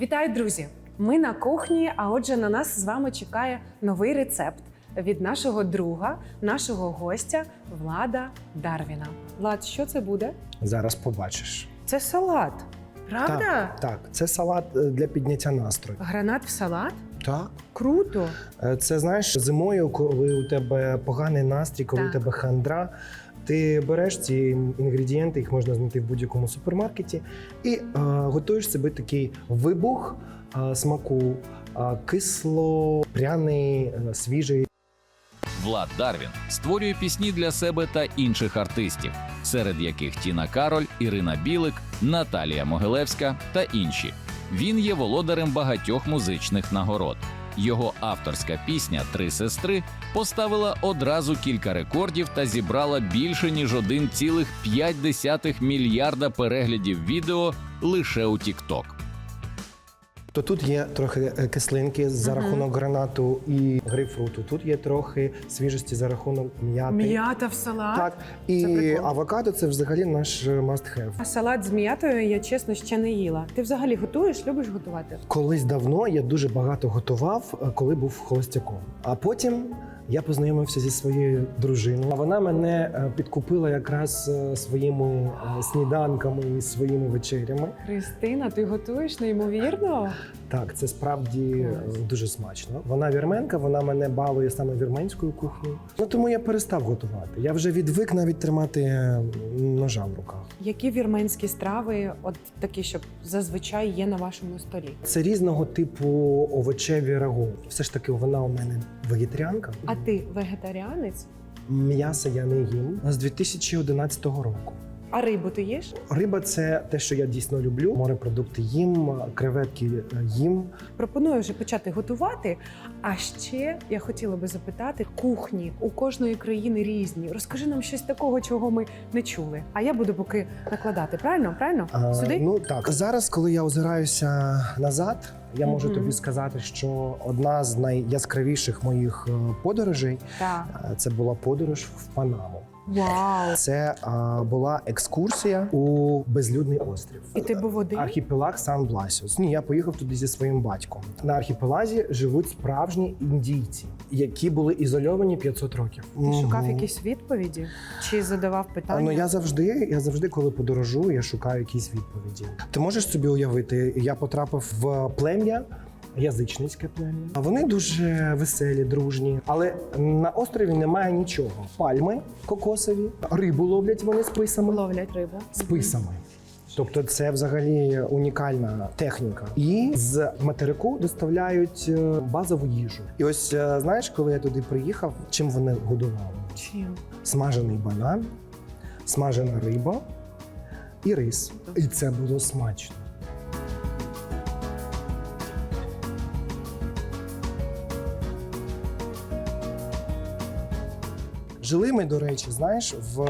Вітаю, друзі! Ми на кухні, а отже, на нас з вами чекає новий рецепт від нашого друга, нашого гостя Влада Дарвіна. Влад, що це буде? Зараз побачиш. Це салат. Правда? Так, так, це салат е, для підняття настрою. Гранат в салат? Так. Круто! Е, Це знаєш, зимою, коли у тебе поганий настрій, коли Так. у тебе хандра. Ти береш ці інгредієнти, їх можна знайти в будь-якому супермаркеті, і е, готуєш собі такий вибух е, смаку, е, кисло, пряний, свіжий. Влад Дарвін створює пісні для себе та інших артистів, серед яких Тіна Кароль, Ірина Білик, Наталія Могилевська та інші. Він є володарем багатьох музичних нагород. Його авторська пісня Три сестри поставила одразу кілька рекордів та зібрала більше ніж 1,5 мільярда переглядів відео лише у TikTok. То тут є трохи е, кислинки за Мгм. рахунок гранату і грейпфруту. Тут є трохи свіжості за рахунок м'яти. М'ята в салат. Так, і це авокадо це взагалі наш е, must have. А салат з м'ятою я чесно ще не їла. Ти взагалі готуєш? Любиш готувати? Колись давно я дуже багато готував, е, коли був холостяком. А потім я познайомився зі своєю дружиною. А вона мене е, підкупила якраз е, своїми е, сніданками і своїми вечерями. Христина, ти готуєш неймовірно? Так, це справді е, дуже смачно. Вона вірменка, вона мене балує саме вірменською кухнею. Ну тому я перестав готувати. Я вже відвик навіть тримати е, ножа в руках. Які вірменські страви, от такі, щоб зазвичай є на вашому столі? Це різного типу овочеві рагу. Все ж таки, вона у мене вегетаріанка. А ти вегетаріанець? М'ясо я не їм з 2011 року. А рибу ти їш? Риба це те, що я дійсно люблю. Морепродукти їм, креветки їм. Пропоную вже почати готувати. А ще я хотіла би запитати: кухні у кожної країни різні. Розкажи нам щось такого, чого ми не чули. А я буду поки накладати. Правильно? Правильно? А, Сюди? Ну так зараз, коли я озираюся назад, я можу Мгм. тобі сказати, що одна з найяскравіших моїх е, подорожей Так. е, це була подорож в Панаму. Вау! Це а, була екскурсія у безлюдний острів. І ти був один? Архіпелаг Сан Бласіус. Ні, я поїхав туди зі своїм батьком. На архіпелазі живуть справжні індійці, які були ізольовані 500 років. Ти шукав Мгм. якісь відповіді? Чи задавав А, питання? Ну я завжди, я завжди, коли подорожую, я шукаю якісь відповіді. Ти можеш собі уявити, я потрапив в плем'я. Язичницьке плем'я. А вони дуже веселі, дружні. Але на острові немає нічого. Пальми кокосові, рибу ловлять вони списами. ловлять рибу. списами. Тобто це взагалі унікальна техніка. І з материку доставляють е, базову їжу. І ось е, знаєш, коли я туди приїхав, чим вони годували? Чим? Смажений банан, смажена риба і рис. І це було смачно. Жили ми, до речі, знаєш, в,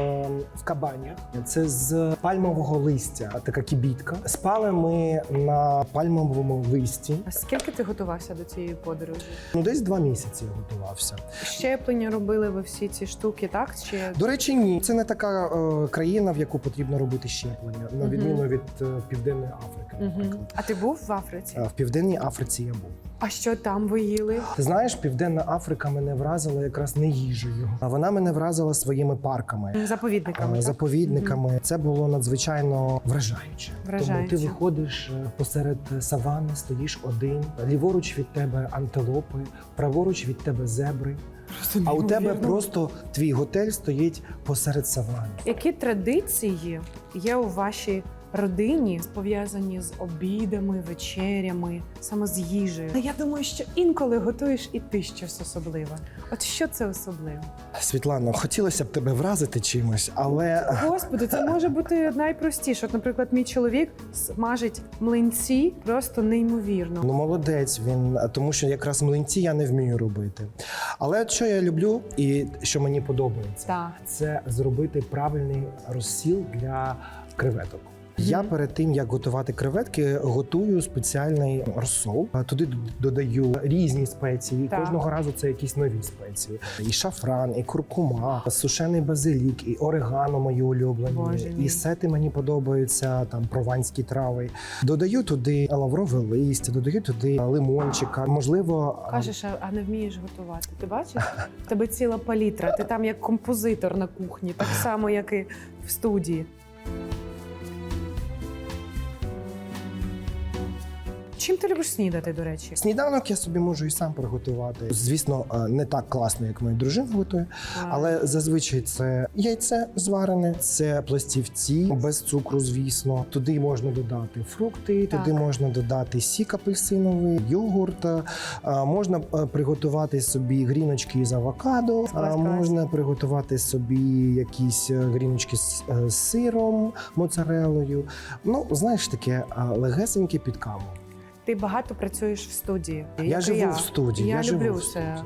в кабанях. Це з пальмового листя, така кібітка. Спали ми на пальмовому листі. А скільки ти готувався до цієї подорожі? Ну, десь два місяці я готувався. Щеплення робили ви всі ці штуки, так? Чи До речі, ні, це не така е, країна, в яку потрібно робити щеплення, на відміну від е, Південної Африки. Наприклад. А ти був в Африці? Е, В Південній Африці я був. А що там ви їли? Ти знаєш, Південна Африка мене вразила якраз не їжею, а вона мене вразила своїми парками. Заповідниками. е, так? Заповідниками це було надзвичайно вражаюче. Вражаюче. Тому ти виходиш е, посеред савани, стоїш один. Ліворуч від тебе антилопи, праворуч від тебе зебри. Просто А у тебе просто твій готель стоїть посеред савани. які традиції є у вашій родині пов'язані з обідами, вечерями, саме з їжею? Я думаю, що інколи готуєш і ти щось особливе. От що це особливе? Світлано, хотілося б тебе вразити чимось, але Господи, це може бути найпростіше. От, наприклад, мій чоловік смажить млинці просто неймовірно. ну молодець він, тому що якраз млинці я не вмію робити. Але що я люблю і що мені подобається, Так. це зробити правильний розсіл для креветок. Я перед тим як готувати креветки, готую спеціальний розсол. Туди додаю різні спеції. Так. Кожного разу це якісь нові спеції. І шафран, і куркума, сушений базилік, і орегано мої улюблені. Боже і сети мені подобаються. Там прованські трави. Додаю туди лаврове листя, додаю туди лимончика. Можливо, Кажеш, а- а не вмієш готувати. Ти бачиш? В тебе ціла палітра. Ти там як композитор на кухні, так само, як і в студії. Чим ти любиш снідати, до речі? Сніданок я собі можу і сам приготувати. Звісно, е, не так класно, як моя дружина готує, але зазвичай це яйце зварене, це пластівці без цукру, звісно. Туди можна додати фрукти, Так. туди можна додати сік апельсиновий, йогурт. е, Можна е, приготувати собі гріночки з авокадо, а можна приготувати собі якісь гріночки з сиром, моцарелою. Ну, знаєш, таке легесеньке під каву. Ти багато працюєш в студії. Я як живу я. в студії. Я, Я, живу люблю в це.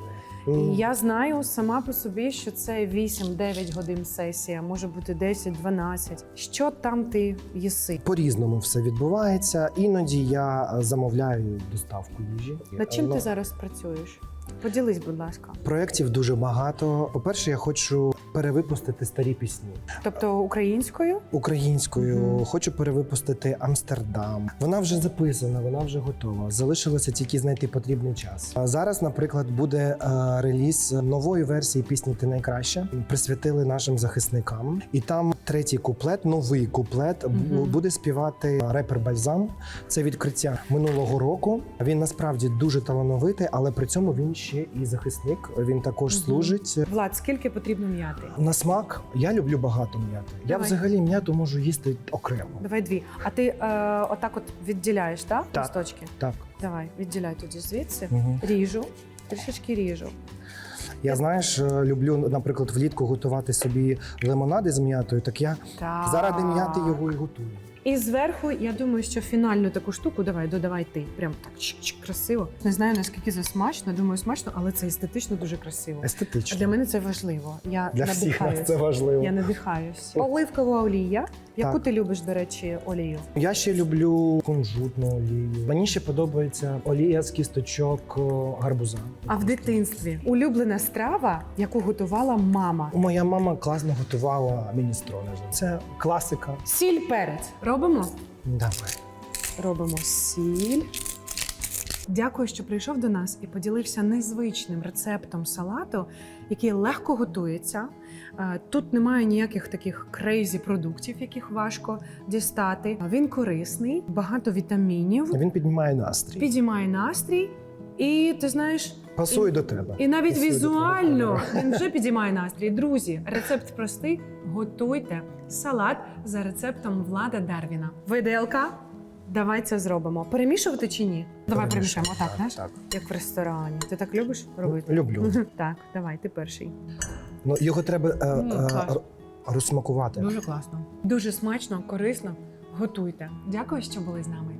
Mm. І я знаю сама по собі, що це 8-9 годин сесія, може бути 10-12. Що там ти їси? По-різному все відбувається. Іноді я е, замовляю доставку їжі. Над чим Ну, ти зараз працюєш? Поділись, будь ласка. Проєктів дуже багато. По-перше, я хочу перевипустити старі пісні Тобто українською? українською. Мгм. Хочу перевипустити Амстердам. Вона вже записана, вона вже готова. Залишилося тільки знайти потрібний час. А зараз, наприклад, буде е, реліз нової версії пісні Ти найкраща. Присвятили нашим захисникам. І там третій куплет, новий куплет, бу- Мгм. буде співати репер Бальзам. Це відкриття минулого року. Він насправді дуже талановитий, але при цьому він ще і захисник. Він також Мгм. служить. Влад, скільки потрібно м'яти? На смак я люблю багато м'яти. Я взагалі м'яту можу їсти окремо. Давай дві. А ти е, отак от відділяєш, так? Так. Листочки? Так. Давай, відділяй тоді звідси. Угу. Ріжу, трішечки ріжу. Я знаєш, е, люблю, наприклад, влітку готувати собі лимонади з м'ятою. Так я Так. заради м'яти його і готую. І зверху, я думаю, що фінальну таку штуку давай додавай ти. Прям так красиво. Не знаю наскільки це смачно, думаю, смачно, але це естетично дуже красиво. Естетично. для мене це важливо. Я Для всіх нас це важливо. Я надихаюсь. Оливкова олія. Яку Так. ти любиш, до речі, олію? Я ще люблю кунжутну олію. Мені ще подобається олія з кісточок гарбуза. А в дитинстві улюблена страва, яку готувала мама. Моя мама класно готувала міністрони. Це класика. Сіль перець. Робимо? Давай. Робимо сіль. Дякую, що прийшов до нас і поділився незвичним рецептом салату, який легко готується. Е, Тут немає ніяких таких крейзі продуктів, яких важко дістати. Він корисний, багато вітамінів, Він піднімає настрій. підіймає настрій. І ти знаєш, Пасує до тебе. і навіть Пасує до візуально він вже підіймає настрій. Друзі, рецепт простий. Готуйте салат за рецептом Влада Дарвіна. Виделка. Давай це зробимо. Перемішувати чи ні? Давай перемішаємо. Так, знаєш? так. Як в ресторані. Ти так любиш робити? Люблю. Так, давай, ти перший. Ну, його треба е, М, е, клас. р- розсмакувати. Дуже класно. Дуже смачно, корисно. Готуйте. Дякую, що були з нами.